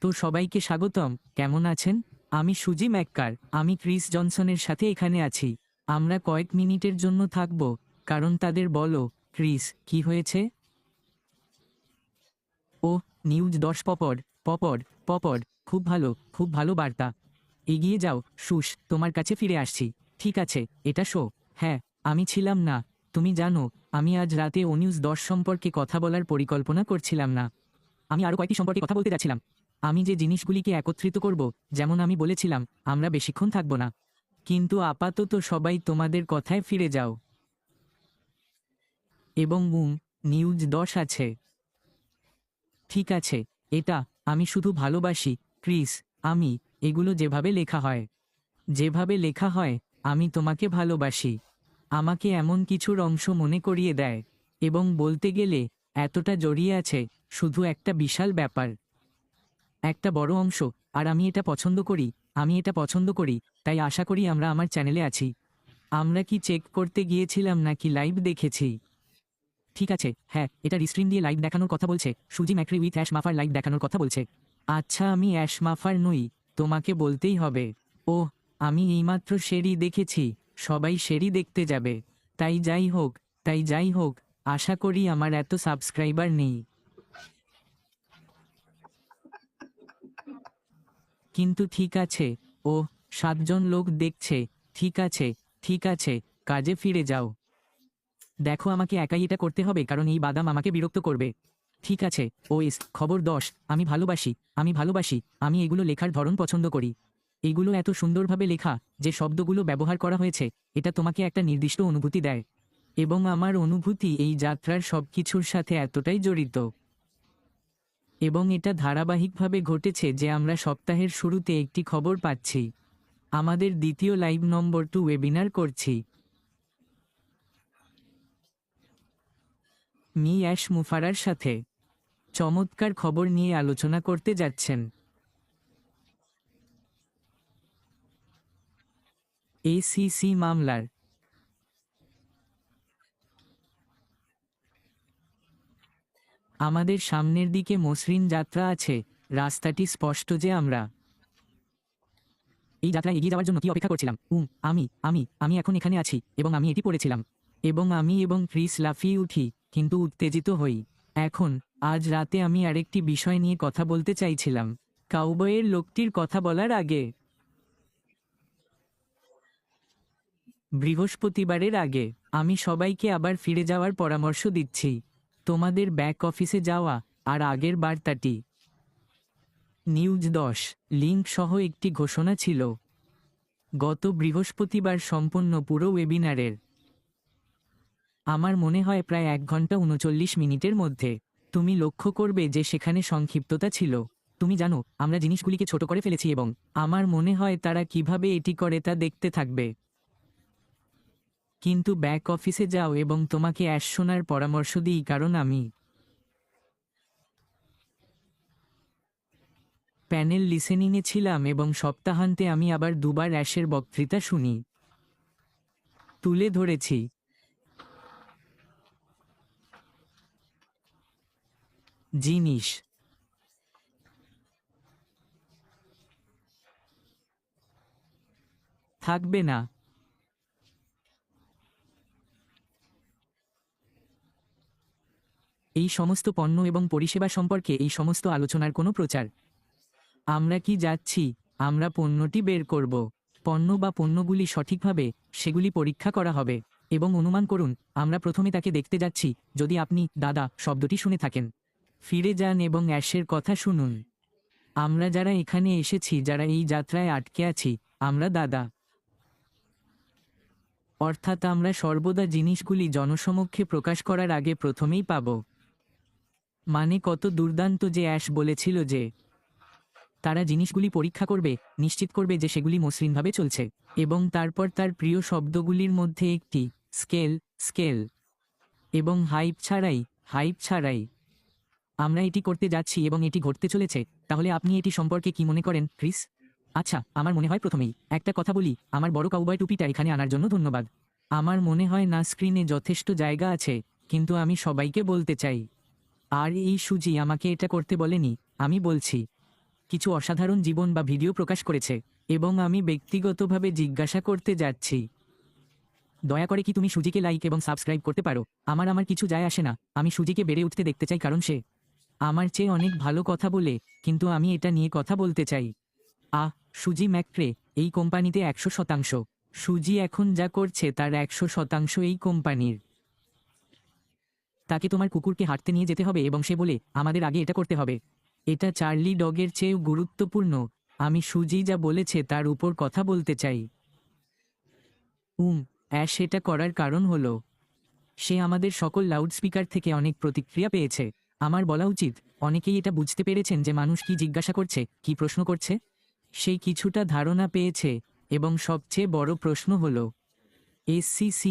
তো সবাইকে স্বাগতম। কেমন আছেন? আমি সুজি ম্যাক্কার। আমি ক্রিস জনসনের সাথে এখানে আছি। আমরা কয়েক মিনিটের জন্য থাকব, কারণ তাদের বলো, ক্রিস, কি হয়েছে? ও, নিউজ দশ পপড পপড পপড খুব ভালো খুব ভালো বার্তা। এগিয়ে যাও সুস তোমার কাছে ফিরে আসছি। ঠিক আছে, এটা শো। হ্যাঁ আমি ছিলাম না। তুমি জানো, আমি আজ রাতে ও নিউজ দশ সম্পর্কে কথা বলার পরিকল্পনা করছিলাম না। আমি আরও কয়েকটি সম্পর্কে কথা বলতে যাচ্ছিলাম। আমি যে জিনিসগুলিকে একত্রিত করব, যেমন আমি বলেছিলাম, আমরা বেশিক্ষণ থাকব না। কিন্তু আপাতত সবাই তোমাদের কথায় ফিরে যাও। এবং মুম নিউজ দশ আছে। ঠিক আছে, এটা আমি শুধু ভালোবাসি, ক্রিস, আমি, এগুলো যেভাবে লেখা হয়। যেভাবে লেখা হয়, আমি তোমাকে ভালোবাসি। আমাকে এমন কিছুর অংশ মনে করিয়ে দেয়। এবং বলতে গেলে, এতটা জড়িয়ে আছে, শুধু একটা বিশাল ব্যাপার। একটা বড় অংশ, আর আমি এটা পছন্দ করি, আমি এটা পছন্দ করি, তাই আশা করি আমরা আমার চ্যানেলে আছি। আমরা কি চেক করতে গিয়েছিলাম নাকি লাইভ দেখেছি? ঠিক আছে হ্যাঁ এটা রিস্ট্রিম দিয়ে লাইভ দেখানোর কথা বলছে, সুজি ম্যাক্রি উইথ অ্যাশ মাফার লাইভ দেখানোর কথা বলছে। আচ্ছা আমি অ্যাশ মাফার নই, তোমাকে বলতেই হবে। ও আমি এইমাত্র সেরি দেখেছি, সবাই সেরি দেখতে যাবে। তাই যাই হোক, তাই যাই হোক, আশা করি আমার এত সাবস্ক্রাইবার নেই। কিন্তু ঠিক আছে। ও সাতজন লোক দেখছে। ঠিক আছে ঠিক আছে, কাজে ফিরে যাও। দেখো আমাকে একাই এটা করতে হবে, কারণ এই বাদাম আমাকে বিরক্ত করবে। ঠিক আছে ওএস খবর দশ, আমি ভালোবাসি আমি ভালোবাসি, আমি এগুলো লেখার ধরন পছন্দ করি। এগুলো এত সুন্দরভাবে লেখা যে শব্দগুলো ব্যবহার করা হয়েছে, এটা তোমাকে একটা নির্দিষ্ট অনুভূতি দেয়। এবং আমার অনুভূতি এই যাত্রার সব কিছুর সাথে এতটাই জড়িত। এবং এটা ধারাবাহিকভাবে ঘটেছে যে আমরা সপ্তাহের শুরুতে একটি খবর পাচ্ছি। আমাদের দ্বিতীয় লাইভ নম্বর টু ওয়েবিনার করছি। মি অ্যাশ মুফারার সাথে চমৎকার খবর নিয়ে আলোচনা করতে যাচ্ছেন। এসিসি মামলার আমাদের সামনের দিকে মসৃণ যাত্রা আছে, রাস্তাটি স্পষ্ট যে আমরা। এই যাত্রায় এগিয়ে যাওয়ার জন্য কি অপেক্ষা করছিলাম? উম, আমি আমি আমি এখন এখানে আছি, এবং আমি এটি পড়েছিলাম। এবং আমি এবং ক্রিস লাফিয়ে উঠি, কিন্তু উত্তেজিত হই। এখন, আজ রাতে আমি আরেকটি বিষয় নিয়ে কথা বলতে চাইছিলাম। কাউবয়ের লোকটির কথা বলার আগে। বৃহস্পতিবারের আগে, আমি সবাইকে আবার ফিরে যাওয়ার পরামর্শ দিচ্ছি। তোমাদের ব্যাক অফিসে যাওয়া আর আগের বার্তাটি। নিউজ দশ লিঙ্ক সহ একটি ঘোষণা ছিল। গত বৃহস্পতিবার সম্পন্ন পুরো ওয়েবিনারের আমার মনে হয় প্রায় এক ঘণ্টা উনচল্লিশ মিনিটের মধ্যে। তুমি লক্ষ্য করবে যে সেখানে সংক্ষিপ্ততা ছিল। তুমি জানো, আমরা জিনিসগুলিকে ছোট করে ফেলেছি এবং আমার মনে হয় তারা কীভাবে এটি করে তা দেখতে থাকবে। কিন্তু ব্যাক অফিসে যাও এবং তোমাকে অ্যাশ শোনার পরামর্শ দিই, কারণ আমি প্যানেল লিসেনিংয়ে ছিলাম এবং সপ্তাহান্তে আমি আবার দুবার অ্যাশের বক্তৃতা শুনি। তুলে ধরেছি। জিনিস। থাকবে না। এই সমস্ত পণ্য এবং পরিষেবা সম্পর্কে এই সমস্ত আলোচনার কোনো প্রচার। আমরা কি যাচ্ছি? আমরা পণ্যটি বের করব। পণ্য বা পণ্যগুলি সঠিকভাবে সেগুলি পরীক্ষা করা হবে এবং অনুমান করুন, আমরা প্রথমে তাকে দেখতে যাচ্ছি, যদি আপনি, দাদা, শব্দটি শুনে থাকেন। ফিরে যান এবং অ্যাশের কথা শুনুন। আমরা যারা এখানে এসেছি, যারা এই যাত্রায় আটকে আছি, আমরা দাদা। অর্থাৎ আমরা সর্বদা জিনিসগুলি জনসমক্ষে প্রকাশ করার আগে প্রথমেই পাব। মানে কত দুর্দান্ত যে অ্যাশ বলেছিল যে তারা জিনিসগুলি পরীক্ষা করবে, নিশ্চিত করবে যে সেগুলি মসৃণভাবে চলছে। এবং তারপর তার প্রিয় শব্দগুলির মধ্যে একটি, স্কেল স্কেল। এবং হাইপ ছাড়াই হাইপ ছাড়াই। আমরা এটি করতে যাচ্ছি এবং এটি ঘটতে চলেছে। তাহলে আপনি এটি সম্পর্কে কি মনে করেন, ক্রিস? আচ্ছা আমার মনে হয় প্রথমেই একটা কথা বলি, আমার বড় কাউবয় টুপিটা এখানে আনার জন্য ধন্যবাদ। আমার মনে হয় না স্ক্রিনে যথেষ্ট জায়গা আছে, কিন্তু আমি সবাইকে বলতে চাই। আর এই সুজি আমাকে এটা করতে বলেনি, আমি বলছি, কিছু অসাধারণ জীবন বা ভিডিও প্রকাশ করেছে, এবং আমি ব্যক্তিগতভাবে জিজ্ঞাসা করতে যাচ্ছি। দয়া করে কি তুমি সুজিকে লাইক এবং সাবস্ক্রাইব করতে পারো? আমার আমার কিছু যায় আসে না, আমি সুজিকে বেড়ে উঠতে দেখতে চাই কারণ সে আমার চেয়ে অনেক ভালো কথা বলে, কিন্তু আমি এটা নিয়ে কথা বলতে চাই। আহ, সুজি ম্যাক্রে এই কোম্পানিতে একশো শতাংশ। সুজি এখন যা করছে তার একশো শতাংশ এই কোম্পানির। তাকে তোমার কুকুরকে হাঁটতে নিয়ে যেতে হবে এবং সে বলে, আমাদের আগে এটা করতে হবে। এটা চার্লি ডগের চেয়েও গুরুত্বপূর্ণ। আমি সুজি যা বলেছে তার উপর কথা বলতে চাই। উম, অ্যাশ, এটা করার কারণ হলো, সে আমাদের সকল লাউডস্পিকার থেকে অনেক প্রতিক্রিয়া পেয়েছে। আমার বলা উচিত, অনেকেই এটা বুঝতে পেরেছেন যে মানুষ কি জিজ্ঞাসা করছে, কি প্রশ্ন করছে। সেই কিছুটা ধারণা পেয়েছে এবং সবচেয়ে বড় প্রশ্ন হলো এসসিসি